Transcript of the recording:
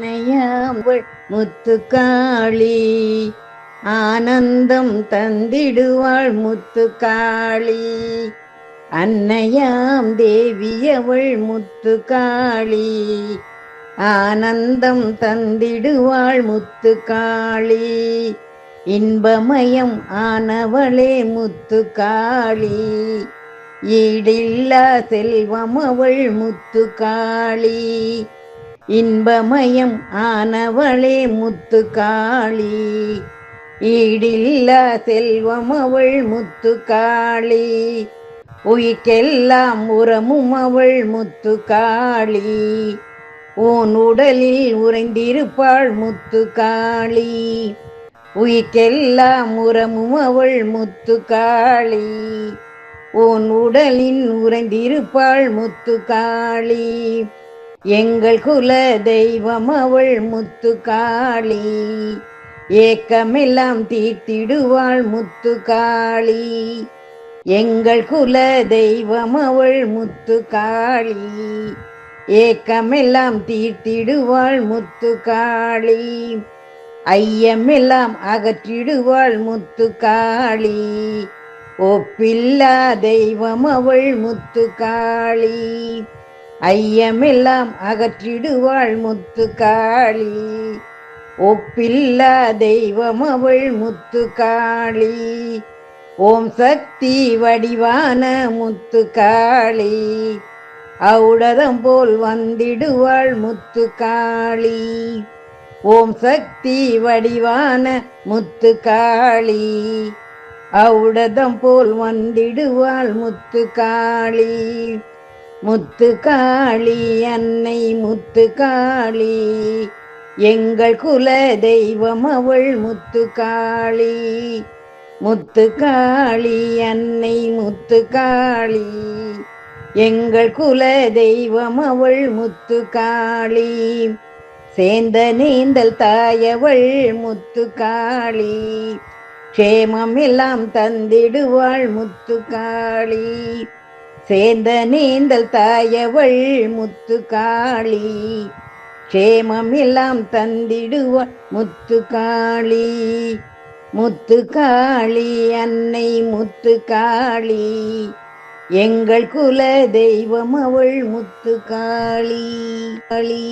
நையாம்பள் முத்துக்காளி. ஆனந்தம் தந்திடுவாள் முத்துக்காளி. அன்னையாம் தேவியவள் முத்துக்காளி. ஆனந்தம் தந்திடுவாள் முத்துக்காளி. இன்பமயம் ஆனவளே முத்துக்காளி. ஈடில்லா செல்வம் அவள் முத்துக்காளி. இன்பமயம் ஆனவளே முத்து காளி ஈடில்லா செல்வம் அவள் முத்து காளி உயிர்க்கெல்லாம் உரமும் அவள் முத்து காளி உன் உடலில் உறைந்திருப்பாள் முத்து காளி உயிர்க்கெல்லாம் உரமும் அவள் முத்து காளி உன் உடலின் உறைந்திருப்பாள் முத்து காளி எங்கள் குல தெய்வம் அவள் முத்துக்காளி. ஏக்கமெல்லாம் தீர்த்திடுவாள் முத்துக்காளி. எங்கள் குல தெய்வம் அவள் முத்துக்காளி. ஏக்கமெல்லாம் தீர்த்திடுவாள் முத்துக்காளி. ஐயமெல்லாம் அகற்றிடுவாள் முத்துக்காளி. ஒப்பில்லா தெய்வம் அவள் முத்துக்காளி. ஐயமெல்லாம் அகற்றிடுவாள் முத்து காளி ஒப்பில்லா தெய்வம் அவள் முத்து காளி ஓம் சக்தி வடிவான முத்து காளி அவுடதம் போல் வந்திடுவாள் முத்து காளி ஓம் சக்தி வடிவான முத்து காளி அவுடதம் போல் வந்திடுவாள் முத்து காளி முத்துக்காளி அன்னை முத்துக்காளி எங்கள் குல தெய்வம் அவள் முத்துக்காளி முத்துக்காளி அன்னை முத்துக்காளி எங்கள் குல தெய்வம் அவள் முத்துக்காளி சேந்த நீந்தல் தாயவள் முத்துக்காளி க்ஷேமம் எல்லாம் தந்திடுவாள் முத்துக்காளி சேர்ந்த நீந்தல் தாயவள் முத்து காளி க்ஷேமம் எல்லாம் தந்திடுவாள் முத்து காளி முத்து காளி அன்னை முத்து காளி எங்கள் குல தெய்வம் அவள் முத்து காளி காளி